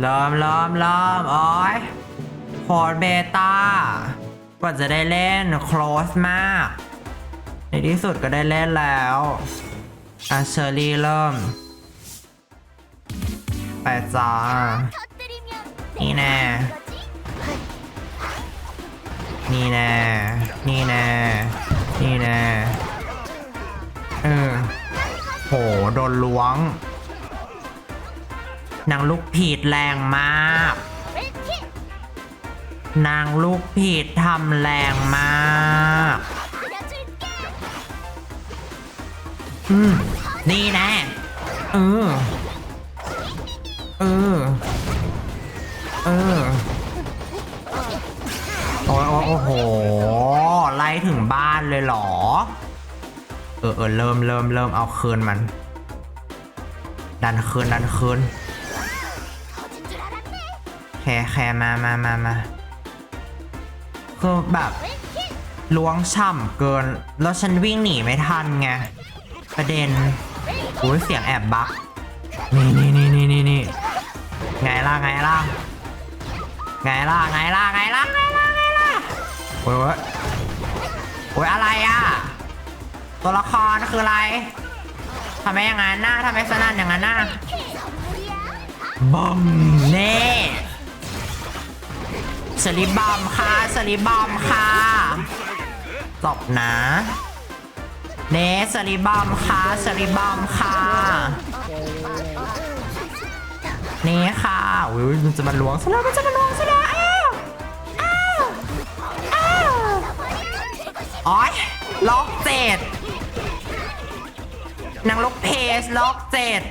เริ่มเริ่มเริ่มโอ้ยโคดเบต้ากว่าจะได้เล่น close มาก ในที่สุดก็ได้เล่นแล้วอะเชอรี่เริ่ม ไปจ้า นี่แน่ นี่แน่ นี่แน่ นี่แน่ เออ โห โดนล้วง นางลูกผีดแรงมาก นางลูกผีดทำแรงมาก อืม นี่แน่เออ เออ เออ โอ้ยโอ้ยโอ้โห ไล่ถึงบ้านเลยเหรอ เออเออเริ่มเริ่มเริ่มเอาคืนมัน ดันคืนดันคืน แค่แค่มามามามาคือแบบล้วงช่ำเกิน แล้วฉันวิ่งหนีไม่ทันไง ประเด็นอุ้ยเสียงแอบบักนี่นี่นี่นี่นี่นี่ไงล่ะไงล่ะไงล่ะไงล่ะไงล่ะไงล่ะไงล่ะโอ้ยโอ้ยอะไรอะ ตัวละครคืออะไรทำไมอย่างนั้นนะทำไมสนั่นอย่างนั้นนะบัมเน่ สลิปบัมค่ะสลิปบัมค่ะจบนะเนสลิปบัมค่ะสลิปบัมค่ะนี่ค่ะอุ้ยมันจะมาล้วงซะแล้วมันจะมาล้วงซะแล้วอ้าวอ้าวอ้าวโอ๊ยล็อกเจ็ดนางลูกเพจล็อกเจ็ด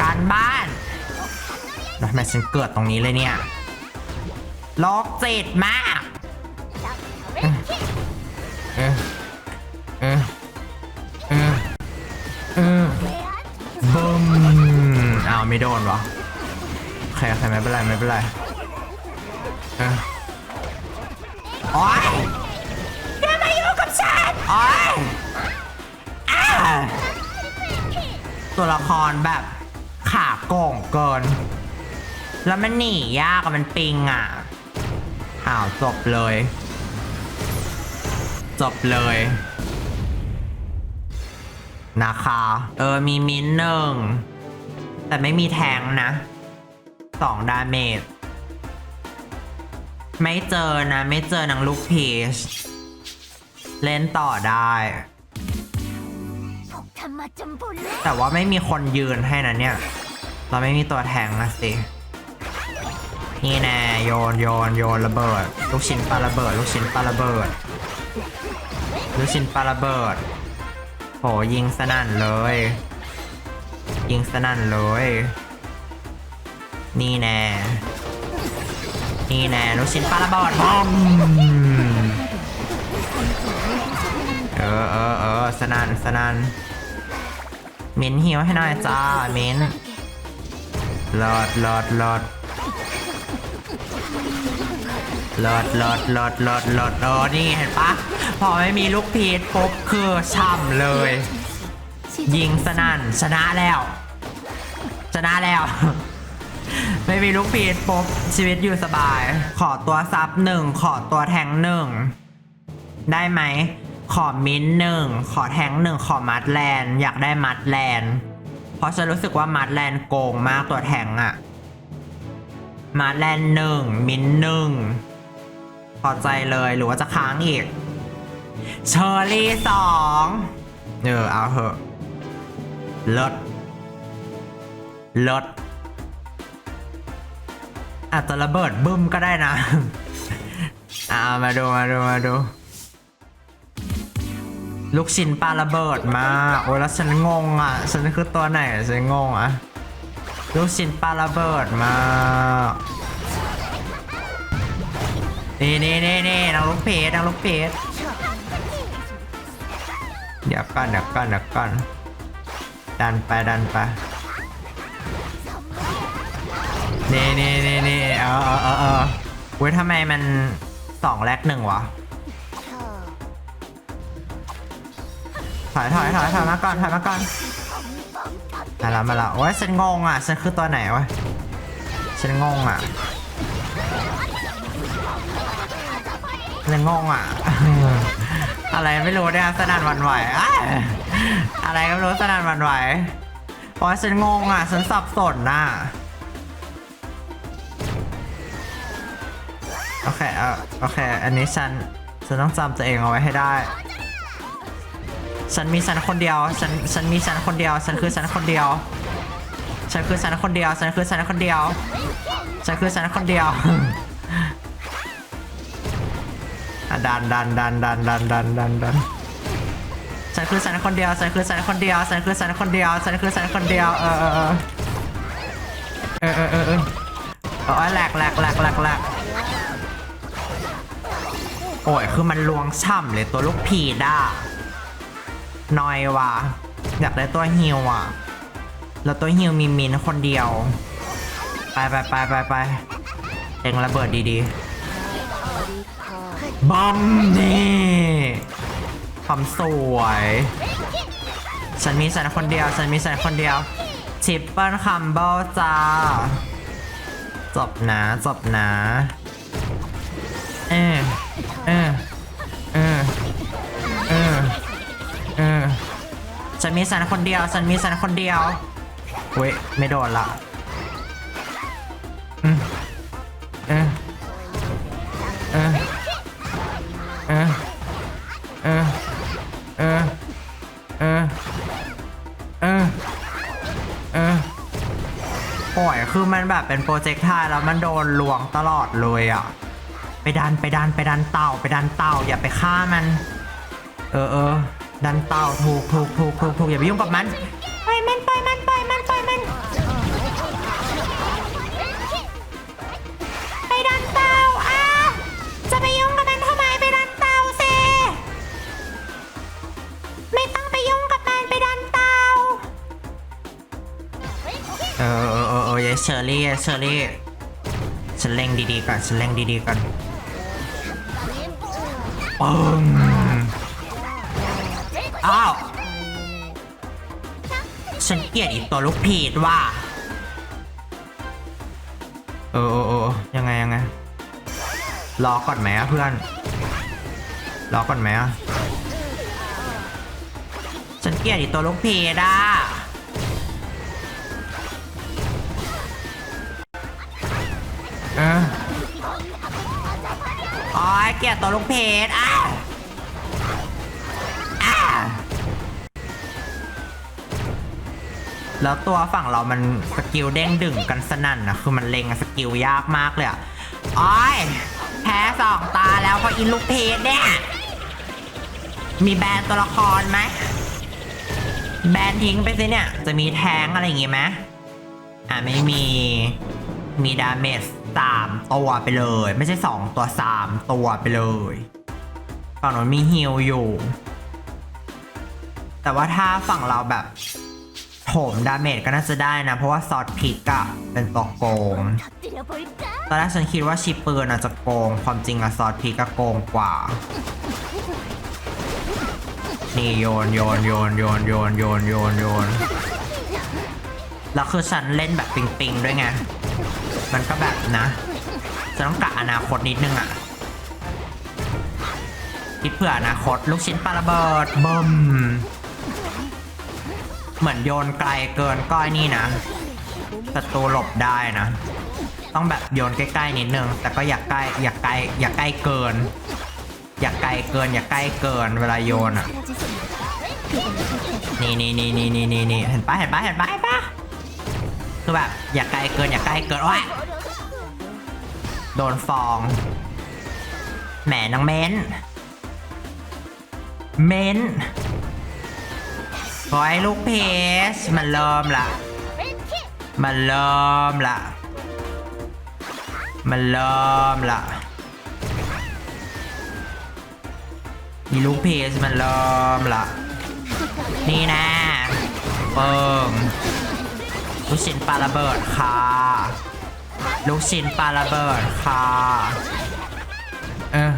การบ้าน แล้วทำไมฉันเกิดตรงนี้เลยเนี่ยล็อกเจ็ดมากเออเออเออเออบึ้มอ้าวไม่โดนวะโอเคโอเคไม่เป็นไรไม่เป็นไรเออโอ๊ยอย่ามาอยุ่กับฉันโอ๊ยอ้าตัวละครแบบขาโก่งเกิน แล้วมันหนียากอะมันปิงอะอ้าวจบเลย จบเลย นะคะ เออ มีมินท์หนึ่ง แต่ไม่มีแทงนะสองดาเมจไม่เจอนะ ไม่เจอนางลูกพีชเล่นต่อได้ แต่ว่าไม่มีคนยืนให้นะเนี่ย เราไม่มีตัวแทงนะสิ นี่แน่โยนโยนโยนระเบิด ลูกชิ้นปลาระเบิด ลูกชิ้นปลาระเบิด ลูกชิ้นปลาระเบิดโหยิงสนั่นเลย ยิงสนั่นเลย นี่แน่นี่แน่ลูกชิ้นปลาระเบิดบอมเออเออเออสนั่นสนั่นมิ้นท์หิวให้หน่อยจ้ามิ้นท์ลอดลอดลอด หลอดลอดลอดลอดลอดเออนี่เห็นปะพอไม่มีลูกพีชปุ๊บคือช่ำเลย ยิงสนั่นชนะแล้ว ชนะแล้ว ไม่มีลูกพีชปุ๊บชีวิตอยู่สบาย ขอตัวซับหนึ่งขอตัวแทงหนึ่งได้ไหม ขอมิ้นหนึ่งขอแทงหนึ่งขอมัดแลนอยากได้มัดแลนเพราะฉันรู้สึกว่ามัดแลนโกงมากตัวแทงอะมัดแลนหนึ่งมิ้นหนึ่ง พอใจเลยหรือว่าจะค้างอีก เชอร์รี่สองเออเอาเหอะเลิศเลิศอาจจะระเบิดบึ้มก็ได้นะเอามาดูมาดูมาดู ลูกชิ้นปลาระเบิดมา โอ้ยแล้วฉันงงอะ ฉันคือตัวไหนฉันงงอะ ลูกชิ้นปลาระเบิดมา นี่นี่นี่นี่นางลูกเพจนางลูกเพจเดี๋ยวก่อนเดี๋ยวก่อนเดี๋ยวก่อนดันไปดันไปนี่นี่นี่นี่เออเออเออเออเว้ยทำไมมันสองแลกหนึ่งวะถอยถอยถอยถอยมาก่อนถอยมาก่อนมาละมาละโอ้ยฉันงงอะฉันคือตัวไหนวะฉันงงอะ ฉันงงอะ อะไรไม่รู้เนี่ยสนั่นหวันไหวอะอะไรก็ไม่รู้สนั่นหวันไหวเพราะฉันงงอะ ฉันสับสนน่ะ โอเคเออโอเค อันนี้ฉัน ฉันต้องจำตัวเองเอาไว้ให้ได้ ฉันมีฉันคนเดียว ฉัน ฉันมีฉันคนเดียว ฉันคือฉันคนเดียว ฉันคือฉันคนเดียว ฉันคือฉันคนเดียว ฉันคือฉันคนเดียว อะดันดันดันดันดันดันดันดันฉันคือฉันคนเดียวฉันคือฉันคนเดียวฉันคือฉันคนเดียวฉันคือฉันคนเดียวเออเออเออเออเออเออแหลกแหลกแหลกแหลกแหลกโอ้ยคือมันลวงช่ำเลยตัวลูกผีด้านอยว่ะอยากได้ตัวฮิวอะ แล้วตัวฮิวมีมินคนเดียว ไปไปไปไปไปเองระเบิดดีๆ บอมนี่ความสวย ฉันมีฉันคนเดียว ฉันมีฉันคนเดียวชิปเปิลคัมเบิลจ้า จบนะ จบนะ เออเออเออเออเออฉันมีฉันคนเดียว ฉันมีฉันคนเดียวเว้ยไม่โดนละ ออเออเออโอ้ยคือมันแบบเป็นโปรเจกต์ไทยแล้วมันโดนลวงตลอดเลยอะ ไปดันไปดันไปดันเต่าไปดันเต่าอย่าไปฆ่ามัน เออเออดันเต่าถูกถูกถูกถูกถูกอย่าไปยุ่งกับมัน เออเออเออเออเยเชอรี่เชอรี่ฉันเล่งดีๆก่อนฉันเล่งดีๆก่อนปึ้งอ้าวฉันเกลียดอีกตัวลูกพีดว่ะเออเออเออยังไงยังไงรอก่อนไหมอะเพื่อนรอก่อนไหมอะฉันเกลียดอีกตัวลูกพีดอะ ออโอ้ยเกลียดตัวลูกพีดอะอะแล้วตัวฝั่งเรามันสกิลเด้งดึงกันสนั่นนะคือมันเล็งสกิลยากมากเลยอะอ้อยแพ้สองตาแล้วเพราะอินลูกเพจเนี่ย มีแบนตัวละครไหมแบนทิ้งไปสิเนี่ย จะมีแทงอะไรอย่างงี้ไหมอะไม่มี มีดาเมจ สามตัวไปเลย ไม่ใช่สองตัวสามตัวไปเลยฝั่งนู้นมีฮิลอยู่ แต่ว่าถ้าฝั่งเราแบบโถมดาเมจก็น่าจะได้นะ เพราะว่าซอสพิกอะเป็นตัวโกง ตอนแรกฉันคิดว่าชิปเปอร์น่าจจะโกง ความจริงอะซอสพิกก็โกงกว่า นี่โยนโยนโยนโยนโยนโยนโยนโยนแล้วคือฉันเล่นแบบปิงๆด้วยไง มันก็แบบนะ จะต้องกะอนาคตนิดนึงอะคิดเผื่ออนาคต ลูกชิ้นปลาระเบิดบึมเหมือนโยนไกลเกินก้อยนี่นะศัตรูหลบได้นะ ต้องแบบโยนใกล้ๆนิดนึง แต่ก็อย่าใกล้อย่าใกล้อย่าใกล้เกิน อย่าไกลเกิน อย่าใกล้เกินเวลาโยนอะ นี่นี่นี่นี่นี่นี่นี่เห็นปะเห็นปะเห็นปะเห็นปะ คือแบบอย่าไกลเกินอย่าใกล้เกินโอ้ยโดนฟอง แหมนางเม้น เม้นขอให้ลูกเพชมันเริ่มละ มันเริ่มละ มันเริ่มละมีลูกเพชรมันเริ่มละ นี่นะเปิ่ง ลูกชิ้นปลาระเบิดค่ะ ลูกชิ้นปลาระเบิดค่ะเออ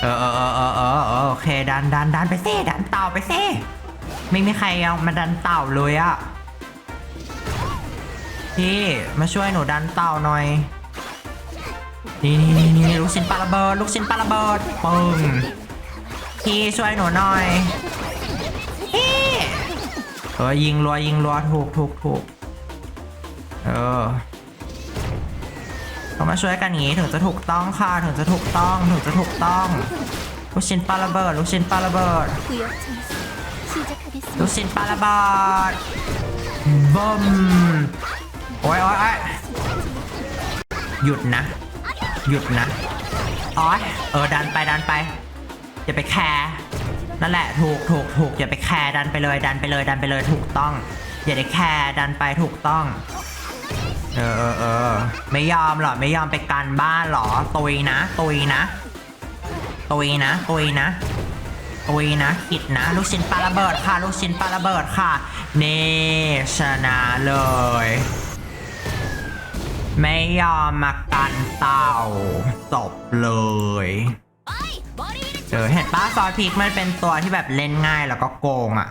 เออเออเออเออเออโอเคดันดันดันไปเซ่ดันเต่าไปเซ่ไม่มีใครเอามาดันเต่าเลยอะพี่มาช่วยหนูดันเต่าหน่อยนี่นี่นี่นี่ลูกชิ้นปลาระเบิด ลูกชิ้นปลาระเบิดปึ้งพี่ช่วยหนูหน่อย เออยิงรัวยิงรัวถูกถูกถูกเออเรามาช่วยกันงี้ถึงจะถูกต้องค่ะถึงจะถูกต้องถึงจะถูกต้องลูกชิ้นปลาระเบิดลูกชิ้นปลาระเบิดลูกชิ้นปลาระเบิดบอมโอ้ยโอ้ยหยุดนะ หยุดนะอ๋อเออดันไปดันไปอย่าไปแคร์ นั่นแหละถูกถูกถูกอย่าไปแคร์ดันไปเลยดันไปเลยดันไปเลยถูกต้อง อย่าได้แคร์ดันไปถูกต้อง เออเออเออไม่ยอมหรอไม่ยอมไปกันบ้านหรอตุยนะตุยนะตุยนะตุยนะตุยนะขิดนะ ลูกชิ้นปลาระเบิดค่ะ ลูกชิ้นปลาระเบิดค่ะเน่ชนะเลย ไม่ยอมมากันเต่าจบเลย เห็นป้าซอสพริกมันเป็นตัวที่แบบเล่นง่ายแล้วก็โกงอะ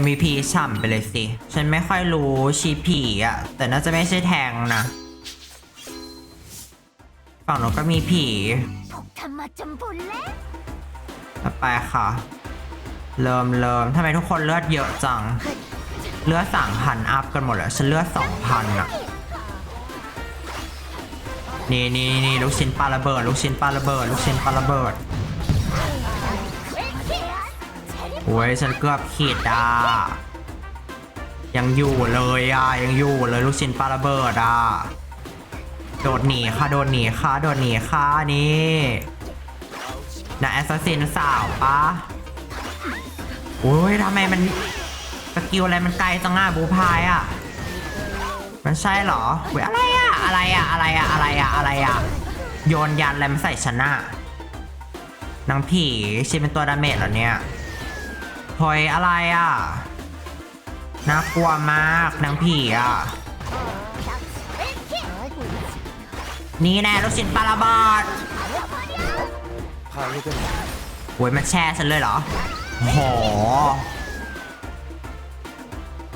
MVP ฉ่ำไปเลยสิ ฉันไม่ค่อยรู้ชีผีอะ แต่น่าจะไม่ใช่แทงนะ ฝั่งนู้นก็มีผีต่อไปค่ะ เริ่มเริ่มทำไมทุกคนเลือดเยอะจัง เลือดสั่งพันอัพกันหมดเลยฉันเลือดสองพันอะ นี่นี่นี่ลูกชิ้นปลาระเบิด ลูกชิ้นปลาระเบิด ลูกชิ้นปลาระเบิด โอ้ยฉันเกือบขีดอะยังอยู่เลยอะยังอยู่เลยลูกชิ้นปลาระเบิดอะโดดหนีค่ะโดดหนีค่ะโดดหนีค่ะนี่นะแอสซัสซินสาวปะโอ้ยทำไมมันสกิลอะไรมันไกลจังอะบูพายอะมันใช่เหรอเว้ยอะไรอะอะไรอะอะไรอะอะไรอะอะไรอะโยนยันอะไรมาใส่ฉันอะนางผีชิเป็นตัวดาเมจเหรอเนี่ย พอยอะไรอะน่ากลัวมากนางผีอะนี่แน่ลูกชิ้นปลาระเบิดโว้ยมันแช่ฉันเลยเหรอโห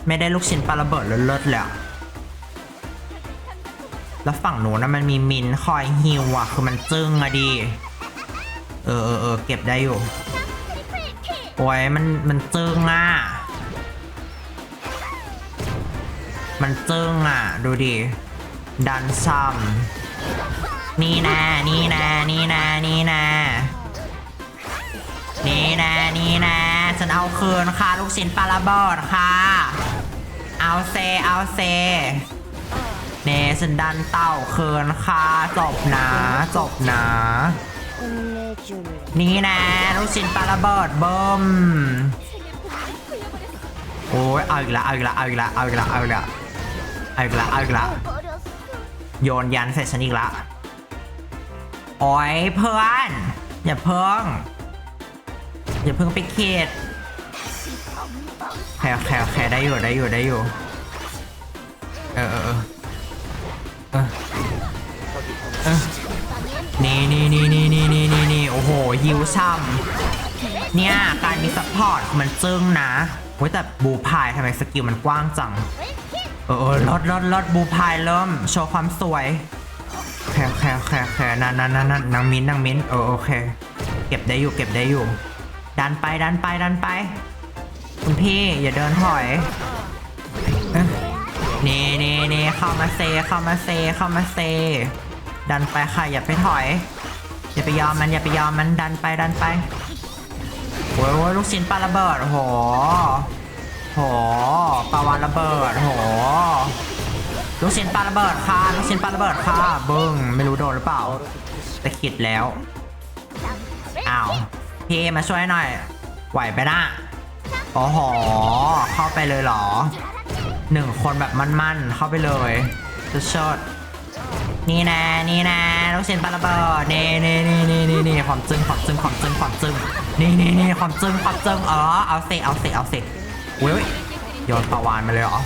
ไม่ได้ลูกชิ้นปลาระเบิดเลิศๆเลยแล้วฝั่งหนูนะมันมีมินคอยฮิวอะ คือมันจึ้งอะดี เออเออเออเก็บได้อยู่ โอ้ยมันมันจึ้งอะ มันจึ้งอะ ดูดิ ดันซ้ำนี่น่นี่น่นี่น่นี่น่นี่น่นี่น่ฉันเอาคืนค่ะ ลูกชิ้นปลาระเบิดค่ะ เอาเซ เอาเซเนฉันดันเต่าคืนค่ะ จบนะ จบนะ นี่นะลูกชิ้นปลาระเบิดบอมโอ้ยเอาอีกละเอาอีกละเอาอีกละเอาอีกละเอาอีกละเอาอีกละเอาอีกละโยนยันใส่ฉันอีกละโอ้ยเพื่อนอย่าเพิ่งอย่าเพิ่งไปเขตแค่แค่แคร์ได้อยู่ได้อยู่ได้อยู่เออเออเออ นี่นี่นี่นี่นี่นี่นี่นี่โอ้โหฮิวช่ำเนี่ยการมีซัพพอร์ตมันจึ้งนะเว้ยแต่บูพายทำไมสกิลมันกว้างจัง เออลดลดลดบูพายเริ่ม โชว์ความสวย แค่แค่แค่แค่นั่นนั่นนั่นนั่นนางมิ้นนางมิ้นเออโอเค เก็บได้อยู่เก็บได้อยู่ ดันไปดันไปดันไป คุณพี่อย่าเดินถอยเอ๊ะนี่นี่นี่เข้ามาเซเข้ามาเซเข้ามาเซ ดันไปค่ะอย่าไปถอย อย่าไปยอมมันอย่าไปยอมมันดันไปดันไปโอ้ยโลูกชิ้นปลาระเบิดโหโหปลาวานระเบิดโหลูกชิ้นปลาระเบิดค่ะลูกชิ้นปลาระเบิดค่ะเบึ้งไม่รู้โดนหรือเปล่าแต่คิดแล้วอ้าวพี่มาช่วยหน่อย ไหวไปนะโอ้โหเข้าไปเลยเหรอหนึ่งคนแบบมั่นๆเข้าไปเลยจะเชิด นี่นะนี่นะลูกชิ้นปลาระเบิดนี่นี่นี่นี่นี่นี่ความจึ้งความจึ้งความจึ้งความจึ้งนี่นี่นี่ความจึ้งความจึ้งอ๋อเอาเสกเอาเสกเอาเสกเว้ยโยนปลาวานมาเลยเหรอ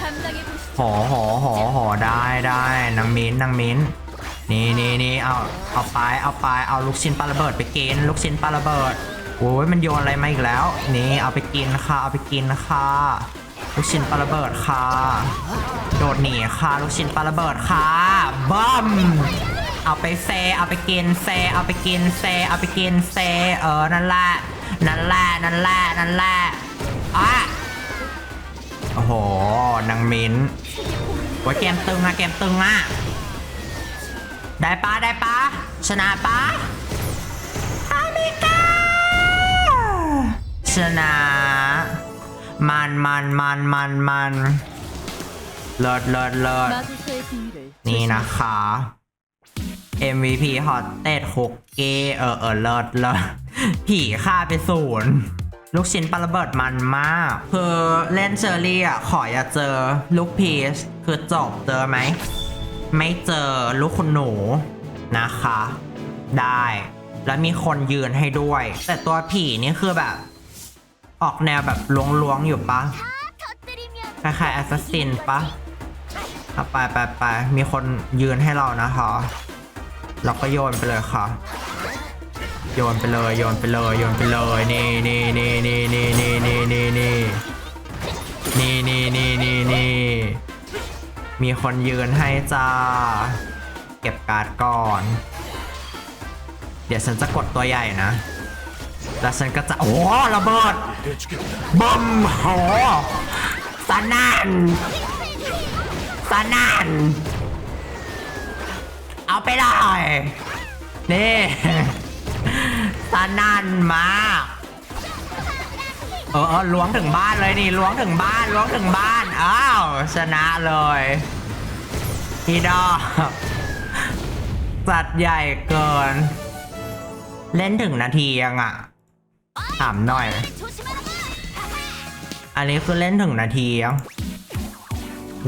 หอหอหอหอได้ได้นางมิ้นนางมิ้นนี่นี่นี่เอาเอาไปเอาไปเอาลูกชิ้นปลาระเบิดไปกินลูกชิ้นปลาระเบิดโอ้ยมันโยนอะไรมาอีกแล้ว นี่เอาไปกินค่ะเอาไปกินค่ะ ลูกชิ้นปลาระเบิดค่ะ โดดหนีค่ะ ลูกชิ้นปลาระเบิดค่ะบัมเอาไปเซเอาไปกินเซเอาไปกินเซเอาไปกินเซเออนั่นแหละนั่นแหละนั่นแหละนั่นแหละอะโอ้โหนางมิ้นว่าเกมตึงอะเกมตึงอะได้ปะได้ปะชนะปะอเมริกาชนะ มันมันมันมันมันเลิศเลิศเลิศนี่นะคะ MVP ฮอตเต็ดเกออเออเลิศเลิศผีฆ่าไปศูนย์ลูกชิ้นปลาระเบิดมันมาก คือเล่นเชอรี่อะ ขออย่าเจอลูกพีชคือจบเจอไหม ไม่เจอลูกคุณหนูนะคะ ได้แล้วมีคนยืนให้ด้วย แต่ตัวผีนี่คือแบบ ออกแนวแบบล้วงๆอยู่ปะคล้ายๆแอสซัสซินปะไปไปไปมีคนยืนให้เรานะคะเราก็โยนไปเลยค่ะ โยนไปเลยโยนไปเลยโยนไปเลยนี่นี่นี่นี่นี่นี่นี่นี่นี่นี่นี่นี่นี่นี่มีคนยืนให้จ้า เก็บการ์ดก่อน เดี๋ยวฉันจะกดตัวใหญ่นะ แล้วฉันก็จะโอ้ระเบิดบึมโหสนั่นสนั่นเอาไปเลยนี่สนั่นมากเออเออล้วงถึงบ้านเลยนี่ล้วงถึงบ้านล้วงถึงบ้านอ้าวชนะเลยพี่ดอกจัดใหญ่เกิน เล่นถึงนาทียังอะ ถามหน่อย อันนี้คือเล่นถึงนาที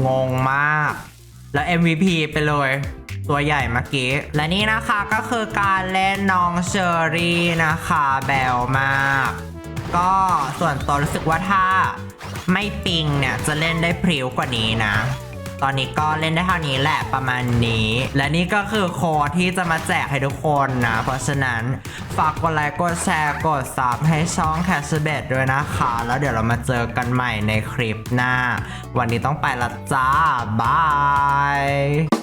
งงมาก แล้ว MVP ไปเลย ตัวใหญ่เมื่อกี้ และนี่นะคะก็คือการเล่นน้องเชอรี่นะคะแบลมาก ก็ส่วนตัวรู้สึกว่าถ้าไม่ปิงเนี่ย จะเล่นได้พริ้วกว่านี้นะ ตอนนี้ก็เล่นได้เท่านี้แหละประมาณนี้ และนี่ก็คือโค้ดที่จะมาแจกให้ทุกคนนะ เพราะฉะนั้นฝากกดไลค์กดแชร์กดซับให้ช่องแคสเบดด้วยนะคะ แล้วเดี๋ยวเรามาเจอกันใหม่ในคลิปหน้า วันนี้ต้องไปละจ้า บาย